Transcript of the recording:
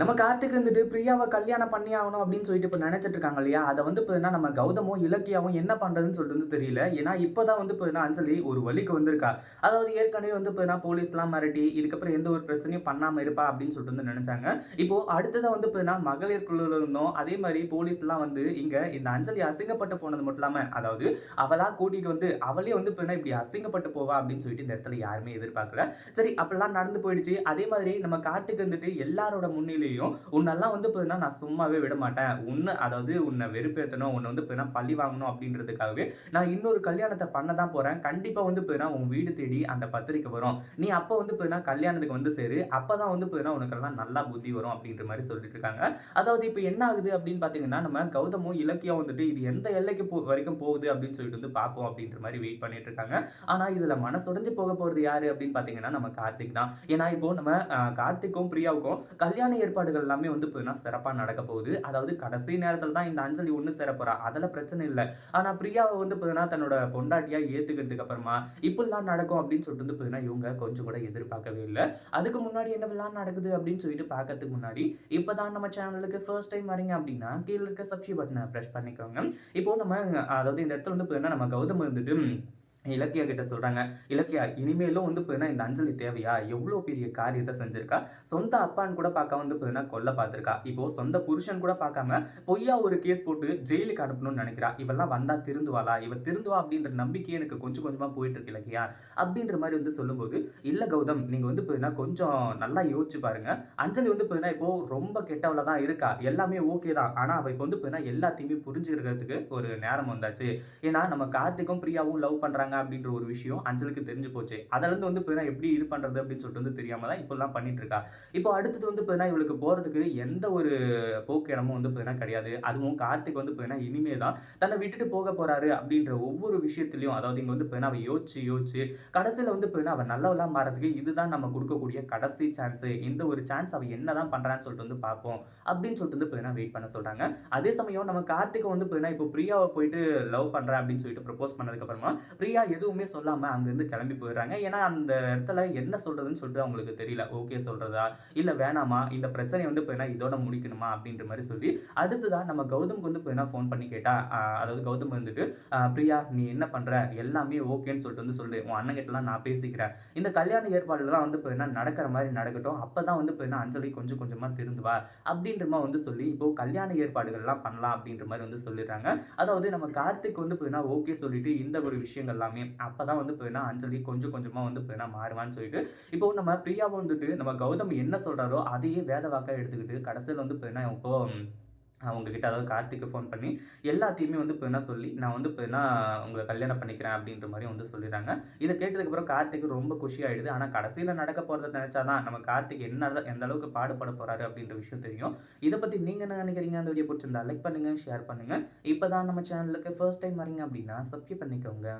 நம்ம கார்த்திக் வந்துட்டு பிரியாவை கல்யாணம் பண்ணி ஆகணும் அப்படின்னு சொல்லிட்டு இப்போ நினச்சிட்ருக்காங்க இல்லையா? அதை வந்து இப்போ நம்ம கௌதமும் இலக்கியாவும் என்ன பண்ணுறதுன்னு சொல்லிட்டு வந்து தெரியல. ஏன்னா இப்போதான் வந்து இப்போ அஞ்சலி ஒரு வழிக்கு வந்திருக்கா. அதாவது ஏற்கனவே வந்து இப்போ போலீஸ்லாம் மிரட்டி இதுக்கப்புறம் எந்த ஒரு பிரச்சனையும் பண்ணாமல் இருப்பா அப்படின்னு சொல்லிட்டு வந்து நினச்சாங்க. இப்போ அடுத்ததாக வந்து இப்போ மகளிர் குழுவில் இருந்தோம். அதே மாதிரி போலீஸ்லாம் வந்து இங்கே இந்த அஞ்சலி அசிங்கப்பட்டு போனது மட்டும் இல்லாமல் அதாவது அவளாக கூட்டிகிட்டு வந்து அவளே வந்து இப்போ இப்படி அசிங்கப்பட்டு போவா அப்படின்னு சொல்லிட்டு இந்த இடத்துல யாருமே எதிர்பார்க்கல. சரி அப்படிலாம் நடந்து போயிடுச்சு. அதே மாதிரி நம்ம கார்த்திக் வந்துட்டு எல்லாரோட முன்னிலையும் உன்னெல்லாம் வந்து பார்த்தீங்கன்னா நான் சும்மாவே விட மாட்டேன். உன்னை அதாவது உன்னை வெறுப்பேற்றணும் உன்னை வந்து பார்த்தீங்கன்னா பள்ளி வாங்கணும் அப்படின்றதுக்காகவே நான் இன்னொரு கல்யாணத்தை பண்ண தான் போறேன். கண்டிப்பா வந்து பார்த்தீங்கன்னா உன் வீடு தேடி அந்த பத்திரிக்கை வரும். நீ அப்போ வந்து பார்த்தீங்கன்னா கல்யாணத்துக்கு வந்து சேரு. அப்பதான் வந்து பார்த்தீங்கன்னா உனக்கெல்லாம் நல்லா புத்தி வரும் அப்படின்ற மாதிரி சொல்லிட்டு இருக்காங்க. அதாவது இப்போ என்ன ஆகுது அப்படின்னு பார்த்தீங்கன்னா நம்ம கௌதமும் இலக்கியம் வந்துட்டு இது எந்த எல்லைக்கு போ வரைக்கும் போகுது அப்படின்னு சொல்லிட்டு வந்து பார்ப்போம் அப்படின்ற மாதிரி வெயிட் பண்ணிட்டு இருக்காங்க. ஆனா இதுல மனசுடைஞ்சு போக போறது யாரு அப்படின்னு பார்த்தீங்கன்னா நம்ம கார்த்திக் தான். ஏன்னா இப்போ நம்ம கார்த்திக்கும் பிரியாவுக்கும் கல்யாண ஏற்பாடுகள் எல்லாமே வந்து பார்த்தீங்கன்னா சிறப்பாக நடக்க போகுது. அதாவது கடைசி நேரத்தில் தான் இந்த அஞ்சலி ஒன்று சேர அதெல்லாம் பிரச்சனை இல்லை. ஆனால் பிரியாவை வந்து பார்த்தீங்கன்னா தன்னோட பொண்டாட்டியாக ஏற்றுக்கிறதுக்கு அப்புறமா இப்படிலாம் நடக்கும் அப்படின்னு சொல்லிட்டு வந்து பார்த்தீங்கன்னா இவங்க கொஞ்சம் கூட எதிர்பார்க்கவே இல்லை. அதுக்கு முன்னாடி என்னவெல்லாம் நடக்குது அப்படின்னு சொல்லிட்டு பார்க்கறதுக்கு முன்னாடி இப்போ தான் நம்ம சேனலுக்கு ஃபர்ஸ்ட் டைம் வரீங்க அப்படின்னா கீழே இருக்க சப்ஸ்கிரைப் பட்டனை ப்ரெஸ் பண்ணிக்கோங்க. இப்போ நம்ம அதாவது இந்த இடத்துல வந்து பார்த்தீங்கன்னா நம்ம கௌதம் வந்துட்டு இலக்கியா கிட்ட சொல்கிறாங்க இலக்கியா இனிமேலும் வந்து பார்த்தீங்கன்னா இந்த அஞ்சலி தேவையா? எவ்வளோ பெரிய காரியத்தை செஞ்சிருக்கா? சொந்த அப்பான்னு கூட பார்க்க வந்து பார்த்தீங்கன்னா கொல்ல பார்த்துருக்கா. இப்போ சொந்த புருஷன் கூட பார்க்காம பொய்யா ஒரு கேஸ் போட்டு ஜெயிலுக்கு அனுப்பணும்னு நினைக்கிறா. இவெல்லாம் வந்தா திருந்துவாளா? இவ திருந்துவா அப்படின்ற நம்பிக்கை எனக்கு கொஞ்சம் கொஞ்சமாக போயிட்டு இருக்கு இலக்கியா. அப்படின்ற மாதிரி வந்து சொல்லும்போது இல்லை கௌதம் நீங்கள் வந்து பார்த்தீங்கன்னா கொஞ்சம் நல்லா யோசிச்சு பாருங்க. அஞ்சலி வந்து பார்த்தீங்கன்னா இப்போ ரொம்ப கெட்டவள தான் இருக்கா. எல்லாமே ஓகே தான். ஆனால் அவள் இப்போ வந்து பார்த்தீங்கன்னா எல்லாத்தையுமே புரிஞ்சுக்கிறதுக்கு ஒரு நேரம் வந்தாச்சு. ஏன்னா நம்ம கார்த்திக்கும் பிரியாவும் லவ் பண்ணுறாங்க பண்றாங்க அப்படின்ற ஒரு விஷயம் அஞ்சலுக்கு தெரிஞ்சு போச்சு. அதுல இருந்து வந்து பார்த்தீங்கன்னா எப்படி இது பண்ணுறது அப்படின்னு சொல்லிட்டு வந்து தெரியாமல் தான் இப்போல்லாம் பண்ணிட்டு இருக்கா. இப்போ அடுத்தது வந்து பார்த்தீங்கன்னா இவளுக்கு போகிறதுக்கு எந்த ஒரு போக்கு இடமும் வந்து பார்த்தீங்கன்னா கிடையாது. அதுவும் கார்த்திக் வந்து பார்த்தீங்கன்னா இனிமே தான் தன்னை விட்டுட்டு போக போறாரு அப்படின்ற ஒவ்வொரு விஷயத்திலையும் அதாவது இங்கே வந்து இப்போ அவ யோசிச்சு யோசிச்சு கடைசியில் வந்து பார்த்தீங்கன்னா அவன் நல்லவெல்லாம் மாறதுக்கு இதுதான் நம்ம கொடுக்கக்கூடிய கடைசி சான்ஸ் இந்த ஒரு சான்ஸ் அவள் என்ன தான் பண்ணுறான்னு சொல்லிட்டு வந்து பார்ப்போம் அப்படின்னு சொல்லிட்டு வந்து பார்த்தீங்கன்னா வெயிட் பண்ண சொல்கிறாங்க அதே சமயம் நம்ம கார்த்திகை வந்து பார்த்தீங்கன்னா இப்போ பிரியாவை போயிட்டு லவ் பண்ணுறேன் அப்படின்னு சொல்லிட்டு ப்ரப்போஸ் பண்ணதுக்கப்புறமா பிரியா எதுவுமே சொல்லாமல் அங்கேருந்து கிளம்பி போயிடுறாங்க. ஏன்னா அந்த இடத்துல என்ன சொல்கிறதுன்னு சொல்லிட்டு அவங்களுக்கு தெரியல. ஓகே சொல்கிறதா இல்லை வேணாமா? இந்த பிரச்சனையை வந்து போயினா இதோட முடிக்கணுமா? அப்படின்ற மாதிரி சொல்லி அடுத்ததான் நம்ம கௌதம்க்கு வந்து போயினா ஃபோன் பண்ணி கேட்டா அதாவது கௌதம் வந்துட்டு பிரியா நீ என்ன பண்ணுற எல்லாமே ஓகேன்னு சொல்லிட்டு வந்து சொல்லு. உன் அண்ணன் கிட்டலாம் நான் பேசிக்கிறேன். இந்த கல்யாண ஏற்பாடுலாம் வந்து போயினா நடக்கிற மாதிரி நடக்கட்டும். அப்போ தான் வந்து போயினா அஞ்சலி கொஞ்சம் கொஞ்சமாக திருந்துவா அப்படின்றமா வந்து சொல்லி இப்போ கல்யாண ஏற்பாடுகள்லாம் பண்ணலாம் அப்படின்ற மாதிரி வந்து சொல்லிடுறாங்க. அதாவது நம்ம கார்த்திக் வந்து போயினா ஓகே சொல்லிட்டு இந்த ஒரு விஷயங்கள்லாம் எல்லாமே அப்பதான் வந்து பார்த்தீங்கன்னா அஞ்சலி கொஞ்சம் கொஞ்சமாக வந்து பார்த்தீங்கன்னா மாறுவான்னு சொல்லிட்டு. இப்போ நம்ம பிரியாவை வந்துட்டு நம்ம கௌதம் என்ன சொல்கிறாரோ அதையே வேத வாக்காக எடுத்துக்கிட்டு கடைசியில் வந்து பார்த்தீங்கன்னா இப்போ அவங்கக்கிட்ட அதாவது கார்த்திக்கு ஃபோன் பண்ணி எல்லாத்தையுமே வந்து இப்போ என்ன சொல்லி நான் வந்து இப்போ என்ன உங்களை கல்யாணம் பண்ணிக்கிறேன் அப்படின்ற மாதிரி வந்து சொல்லிடுறாங்க. இதை கேட்டதுக்கப்புறம் கார்த்திக் ரொம்ப குஷி ஆகிடுது ஆனால் கடைசியில் நடக்க போகிறத நினைச்சாதான் நம்ம கார்த்திக் என்ன எந்த அளவுக்கு பாடுபட போகிறாரு அப்படின்ற விஷயம் தெரியும். இதை பற்றி நீங்கள் என்ன நினைக்கிறீங்க? அந்த வீடியோ பிடிச்சிருந்தா லைக் பண்ணுங்கள் ஷேர் பண்ணுங்கள் இப்போ தான் நம்ம சேனலுக்கு ஃபர்ஸ்ட் டைம் வரீங்க அப்படின்னா சப்ஸ்கிரைப் பண்ணிக்கோங்க.